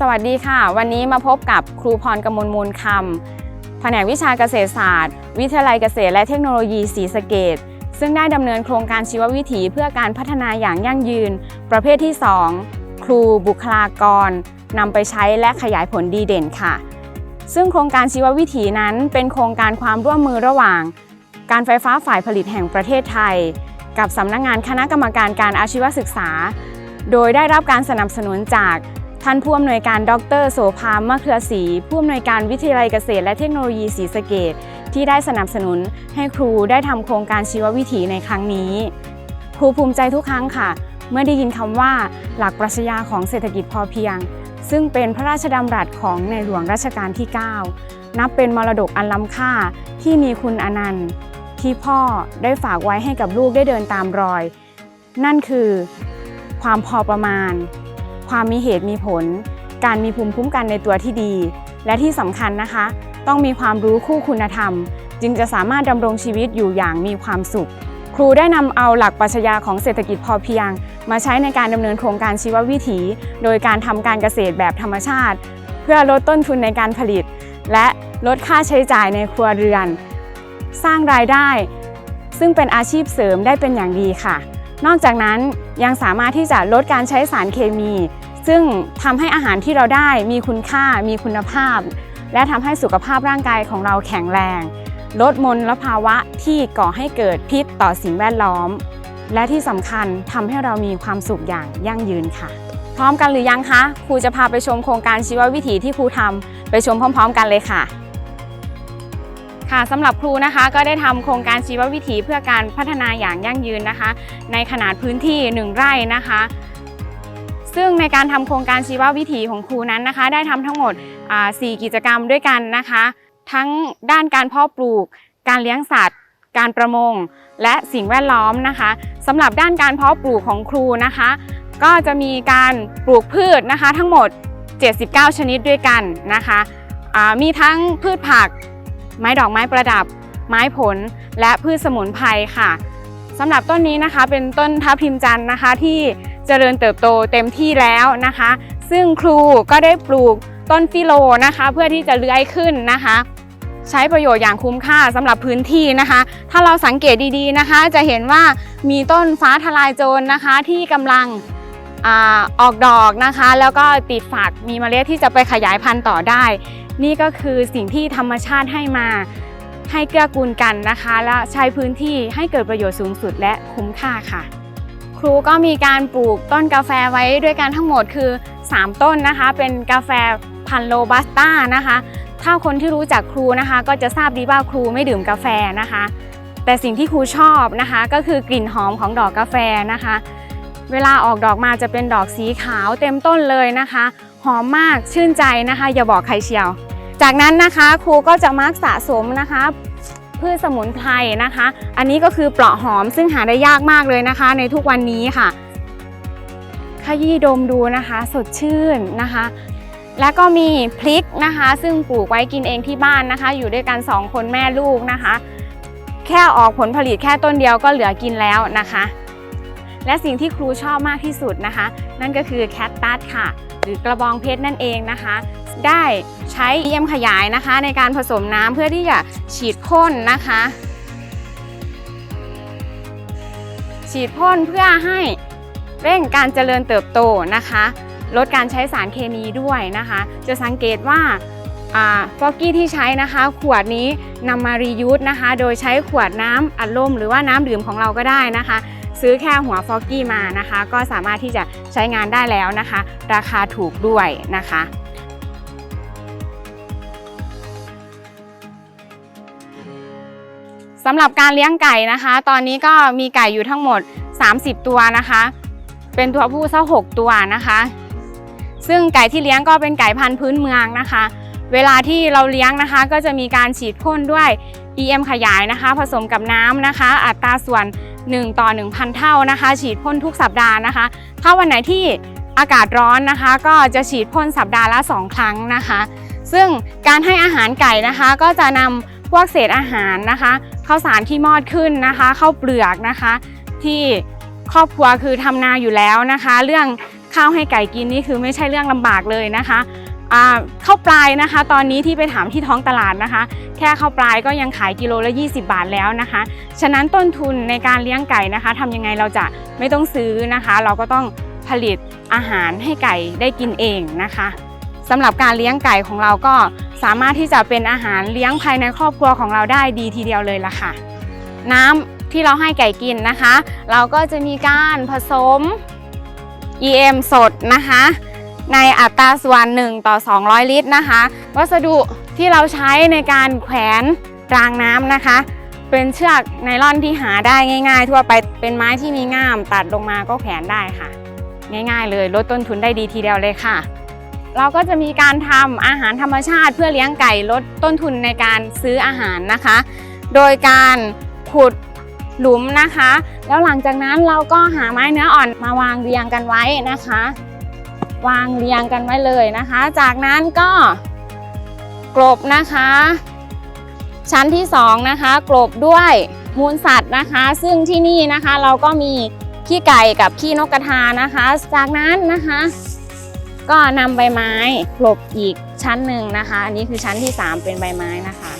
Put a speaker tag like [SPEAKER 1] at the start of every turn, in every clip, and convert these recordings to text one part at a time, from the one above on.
[SPEAKER 1] สวัสดีค่ะ วันนี้มาพบกับครูพรกมลมูลคำแผนกวิชาเกษตรศาสตร์ วิทยาลัยเกษตรและเทคโนโลยีศรีสะเกดซึ่งได้ดำเนินโครงการชีววิถีเพื่อการพัฒนาอย่างยั่งยืน ประเภทที่ 2 ครูบุคลากรนำไปใช้และขยายผลดีเด่นค่ะ ซึ่งโครงการชีววิถีนั้นเป็นโครงการความร่วมมือระหว่าง การไฟฟ้าฝ่ายผลิตแห่งประเทศไทย กับสำนักงานคณะกรรมการการอาชีวศึกษา โดยได้รับการสนับสนุนจาก ท่านผู้อำนวยการดรโสภามะเครือศรีผู้อำนวยการวิทยาลัยเกษตรและเทคโนโลยีศรีสะเกดที่ได้สนับสนุนให้ครูได้ทำโครงการชีววิถีในครั้งนี้ ครูภูมิใจทุกครั้งค่ะ เมื่อได้ยินคำว่าหลักปรัชญาของเศรษฐกิจพอเพียง ซึ่งเป็นพระราชดำรัสของในหลวงรัชกาลที่ 9 นับเป็นมรดกอันล้ำค่าที่มีคุณอนันต์ที่พ่อได้ฝากไว้ให้กับลูกได้เดินตามรอย นั่นคือ ความพอประมาณ ความมีเหตุมีผล การมีภูมิคุ้มกันในตัวที่ดี และที่สำคัญนะคะ ต้องมีความรู้คู่คุณธรรม จึงจะสามารถดำรงชีวิตอยู่อย่างมีความสุข ครูได้นำเอาหลักปรัชญาของเศรษฐกิจพอเพียง มาใช้ในการดำเนินโครงการชีววิถี โดยการทำการเกษตรแบบธรรมชาติ เพื่อลดต้นทุนในการผลิต และลดค่าใช้จ่ายในครัวเรือน สร้างรายได้ ซึ่งเป็นอาชีพเสริมได้เป็นอย่างดีค่ะ นอกจากนั้นยังสามารถที่จะลดการใช้สารเคมี ซึ่งทำให้อาหารที่เราได้มีคุณค่า มีคุณภาพ และทำให้สุขภาพร่างกายของเราแข็งแรง ลดมลภาวะที่ก่อให้เกิดพิษต่อสิ่งแวดล้อม และที่สำคัญทำให้เรามีความสุขอย่างยั่งยืนค่ะ พร้อมกันหรือยังคะ ครูจะพาไปชมโครงการชีววิถีที่ครูทำไปชมพร้อม ๆ กันเลยค่ะ ค่ะสำหรับครูนะคะก็ได้ทำโครงการชีววิถีเพื่อการพัฒนาอย่างยั่งยืนนะคะ ในขนาดพื้นที่ 1 ไร่นะคะ ซึ่งในการทำโครงการชีววิถีของครูนั้นนะคะ ได้ทำทั้งหมดอ่า4กิจกรรมด้วยกันนะคะ ทั้งด้านการเพาะปลูก การเลี้ยงสัตว์ การประมง และสิ่งแวดล้อมนะคะสำหรับด้านการเพาะปลูกของครูนะคะ ก็จะมีการปลูกพืชนะคะ ทั้งหมด 79 ชนิดด้วยกันนะคะมีทั้งพืชผัก ไม้ดอกไม้ประดับ ไม้ผล และพืชสมุนไพรค่ะสำหรับต้นนี้นะคะเป็นต้นทับทิมจันทร์นะคะ ที่เจริญเติบโตเต็มที่แล้วนะคะ ซึ่งครูก็ได้ปลูกต้นฟิโลนะคะ เพื่อที่จะเลื้อยขึ้นนะคะ ใช้ประโยชน์อย่างคุ้มค่าสำหรับพื้นที่นะคะ ถ้าเราสังเกตดีๆนะคะ จะเห็นว่ามีต้นฟ้าทลายโจรนะคะที่กำลัง อออกดอกนะคะ แล้วก็ติดฝักมีเมล็ดที่จะไปขยายพันธุ์ต่อได้ นี่ก็คือสิ่งที่ธรรมชาติให้มาให้เกื้อกูลกันนะคะ และใช้พื้นที่ให้เกิดประโยชน์สูงสุดและคุ้มค่าค่ะ ครูก็มีการปลูกต้นกาแฟไว้ด้วยกันทั้งหมดคือ 3 ต้นนะคะ เป็นกาแฟพันโรบัสต้านะคะ ถ้าคนที่รู้จักครูนะคะ ก็จะทราบดีว่าครูไม่ดื่มกาแฟนะคะ แต่สิ่งที่ครูชอบนะคะ ก็คือกลิ่นหอมของดอกกาแฟนะคะ เวลาออกดอกมาจะเป็นดอกสีขาวเต็มต้นเลยนะคะ หอมมากชื่นใจนะคะ อย่าบอกใครเชียว จากนั้นนะคะครูก็จะมักสะสมนะคะพืชสมุนไพรนะคะ อันนี้ก็คือเปราะหอมซึ่งหาได้ยากมากเลยนะคะ ในทุกวันนี้ค่ะขยี้ดมดูนะคะ สดชื่นนะคะ แล้วก็มีพริกนะคะ ซึ่งปลูกไว้กินเองที่บ้านนะคะ อยู่ด้วยกัน 2 คนแม่ลูกนะคะ แค่ออกผลผลิตแค่ต้นเดียวก็เหลือกินแล้วนะคะ และสิ่งที่ครูชอบมากที่สุดนะคะ นั่นก็คือแคตตัสค่ะ หรือกระบองเพชรนั่นเองนะคะ ได้ใช้เยี่ยมขยายนะคะ ในการผสมน้ำเพื่อที่จะฉีดพ่นนะคะ ฉีดพ่นเพื่อให้เร่งการเจริญเติบโตนะคะ ลดการใช้สารเคมีด้วยนะคะ จะสังเกตว่าฟอกกี้ที่ใช้นะคะ ขวดนี้นำมารียูสนะคะ โดยใช้ขวดน้ำอัดลมหรือว่าน้ำดื่มของเราก็ได้นะคะ ซื้อแค่หัวฟอกกี้มานะคะ ก็สามารถที่จะใช้งานได้แล้วนะคะ ราคาถูกด้วยนะคะสำหรับการเลี้ยงไก่นะคะ ตอนนี้ก็มีไก่อยู่ทั้งหมด 30 ตัวนะคะ เป็นตัวผู้ซะ6ตัวนะคะ ซึ่งไก่ที่เลี้ยงก็เป็นไก่พันธุ์พื้นเมืองนะคะ เวลาที่เราเลี้ยงนะคะ ก็จะมีการฉีดพ่นด้วย EM ขยายนะคะ ผสมกับน้ำนะคะ อัตราส่วน 1 ต่อ 1,000 เท่านะคะ ฉีดพ่นทุกสัปดาห์นะคะ ถ้าวันไหนที่อากาศร้อนนะคะ ก็จะฉีดพ่นสัปดาห์ละ 2 ครั้งนะคะ ซึ่งการให้อาหารไก่นะคะ ก็จะนำพวกเศษอาหารนะคะข้าวสารที่มอดขึ้นนะคะข้าวเปลือกนะคะ ที่ครอบครัวคือทำนาอยู่แล้วนะคะ เรื่องข้าวให้ไก่กินนี่คือไม่ใช่เรื่องลำบากเลยนะคะ ข้าวปลายนะคะ ตอนนี้ที่ไปถามที่ท้องตลาดนะคะ แค่ข้าวปลายก็ยังขายกิโลละ 20 บาทแล้วนะคะ ฉะนั้นต้นทุนในการเลี้ยงไก่นะคะทำยังไงเราจะไม่ต้องซื้อนะคะ เราก็ต้องผลิตอาหารให้ไก่ได้กินเองนะคะสำหรับการเลี้ยงไก่ของเราก็สามารถที่จะเป็นอาหารเลี้ยงภายในครอบครัวของเราได้ดีทีเดียวเลยล่ะค่ะ น้ำที่เราให้ไก่กินนะคะ เราก็จะมีการผสม EM สดนะคะ ในอัตราส่วน 1 ต่อ 200 ลิตรนะคะ วัสดุที่เราใช้ในการแขวนรางน้ำนะคะ เป็นเชือกไนล่อนที่หาได้ง่าย ๆ ทั่วไปเป็นไม้ที่มีง่ามตัดลงมาก็แขวนได้ค่ะ ง่ายๆ เลยลดต้นทุนได้ดีทีเดียวเลยค่ะ เราก็จะมีการทำอาหารธรรมชาติเพื่อเลี้ยงไก่ลดต้นทุนในการซื้ออาหารนะคะ โดยการขุดหลุมนะคะ แล้วหลังจากนั้นเราก็หาไม้เนื้ออ่อนมาวางเรียงกันไว้นะคะ วางเรียงกันไว้เลยนะคะ จากนั้นก็กลบนะคะ ชั้นที่สองนะคะกลบด้วยมูลสัตว์นะคะ ซึ่งที่นี่นะคะเราก็มีขี้ไก่กับขี้นกกระทานะคะ จากนั้นนะคะ ก็นำใบไม้กลบอีกชั้นหนึ่งนะคะ อันนี้คือชั้นที่ 3 เป็นใบไม้นะคะ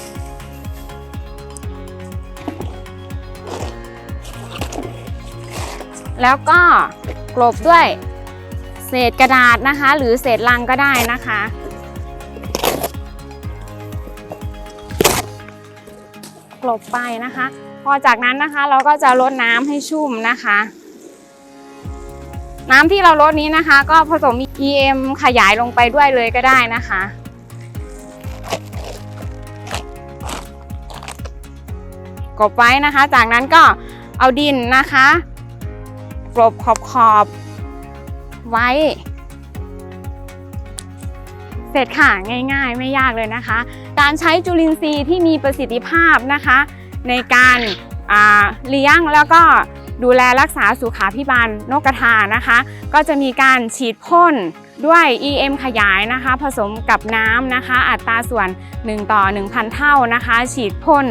[SPEAKER 1] แล้วก็กลบด้วย เศษกระดาษนะคะ หรือเศษลังก็ได้นะคะ กลบไปนะคะ พอจากนั้นนะคะเราก็จะลดน้ำให้ชุ่มนะคะ น้ำที่เราลดนี้นะคะ ก็ผสม EM ขยายลงไปด้วยเลยก็ได้นะคะกบไว้นะคะ จากนั้นก็เอาดินนะคะกลบขอบขอบ ไว้ เสร็จค่ะง่ายๆ ไม่ยากเลยนะคะ การใช้จุลินทรีย์ที่มีประสิทธิภาพนะคะ ในการาเลี้ยงแล้วก็ดูแลรักษาสุขาพิบาลนกกระทานะคะ ก็จะมีการฉีดพ่นด้วย EM ขยายนะคะ ผสมกับน้ำนะคะ อัตราส่วน 1 ต่อ 1,000 เท่านะคะ ฉีดพ่น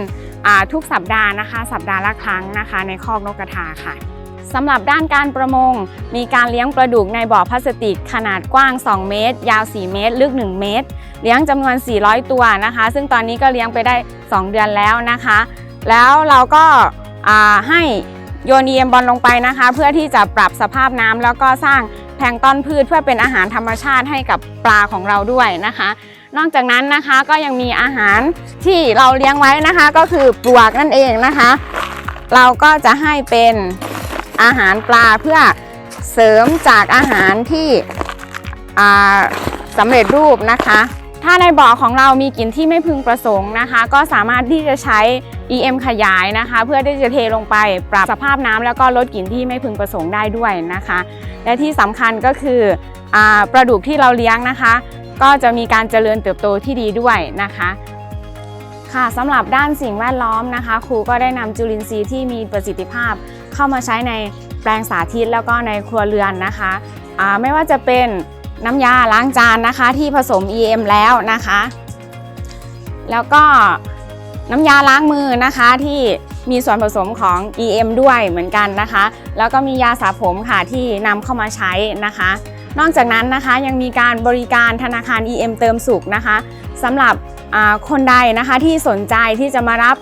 [SPEAKER 1] ทุกสัปดาห์นะคะ สัปดาห์ละครั้งนะคะ ในคอกนกกระทาค่ะ สำหรับด้านการประมง มีการเลี้ยงปลาดุกในบ่อพลาสติก ขนาดกว้าง 2 เมตร ยาว 4 เมตร ลึก 1 เมตร เลี้ยงจำนวน 400 ตัวนะคะ ซึ่งตอนนี้ก็เลี้ยงไปได้ 2 เดือนแล้วนะคะ แล้วเราก็ให้โยน EM บอลลงไปนะคะ เพื่อที่จะปรับสภาพน้ำแล้วก็สร้างแพลงต้นพืชเพื่อเป็นอาหารธรรมชาติให้กับปลาของเราด้วยนะคะ นอกจากนั้นนะคะก็ยังมีอาหารที่เราเลี้ยงไว้นะคะ ก็คือปลวกนั่นเองนะคะ เราก็จะให้เป็น อาหารปลาเพื่อเสริมจากอาหารที่สำเร็จรูปนะคะ ถ้าในบ่อของเรามีกลิ่นที่ไม่พึงประสงค์นะคะ ก็สามารถที่จะใช้ EM ขยายนะคะ เพื่อที่จะเทลงไปปรับสภาพน้ำแล้วก็ลดกลิ่นที่ไม่พึงประสงค์ได้ด้วยนะคะ และที่สำคัญก็คืออปลาดุกที่เราเลี้ยงนะคะ ก็จะมีการเจริญเติบโตที่ดีด้วยนะคะ ค่ะสำหรับด้านสิ่งแวดล้อมนะคะ ครูก็ได้นำจุลินทรีย์ที่มีประสิทธิภาพ เข้ามาใช้ในแปลงสาธิตแล้วก็ในครัวเรือนนะคะไม่ว่าจะเป็นน้ำยาล้างจานนะคะที่ผสม EM แล้วนะคะ แล้วก็น้ำยาล้างมือนะคะที่มีส่วนผสมของ EM ด้วยเหมือนกันนะคะ แล้วก็มียาสระผมค่ะที่นำเข้ามาใช้นะคะ นอกจากนั้นนะคะยังมีการบริการธนาคาร EM เติมสุขนะคะสำหรับ คนใดนะคะที่สนใจที่จะมารับ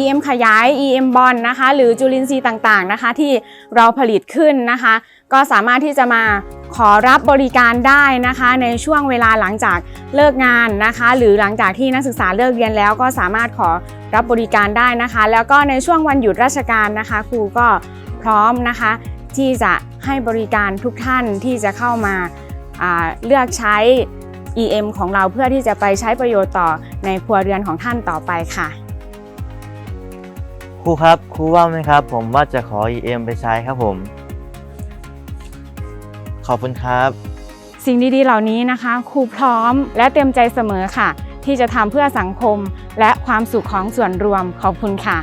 [SPEAKER 1] EM ขยาย EM บอลนะคะ หรือจุลินทรีย์ต่างๆนะคะ ที่เราผลิตขึ้นนะคะ ก็สามารถที่จะมาขอรับบริการได้นะคะ ในช่วงเวลาหลังจากเลิกงานนะคะ หรือหลังจากที่นักศึกษาเลิกเรียนแล้วก็สามารถขอรับบริการได้นะคะ แล้วก็ในช่วงวันหยุดราชการนะคะครูก็พร้อมนะคะ ที่จะให้บริการทุกท่านที่จะเข้ามาาเลือกใช้ EM ของเราเพื่อที่จะไปใช้ประโยชน์ต่อในครัวเรือนของท่านต่อไปค่ะ
[SPEAKER 2] ครูครับครูว่างไหมครับ ผมว่าจะขอ EM ไปใช้ครับผม ขอบคุณครับ
[SPEAKER 1] สิ่งดีๆเหล่านี้นะคะครูพร้อมและเต็มใจเสมอค่ะ ที่จะทำเพื่อสังคมและความสุขของส่วนรวมขอบคุณค่ะ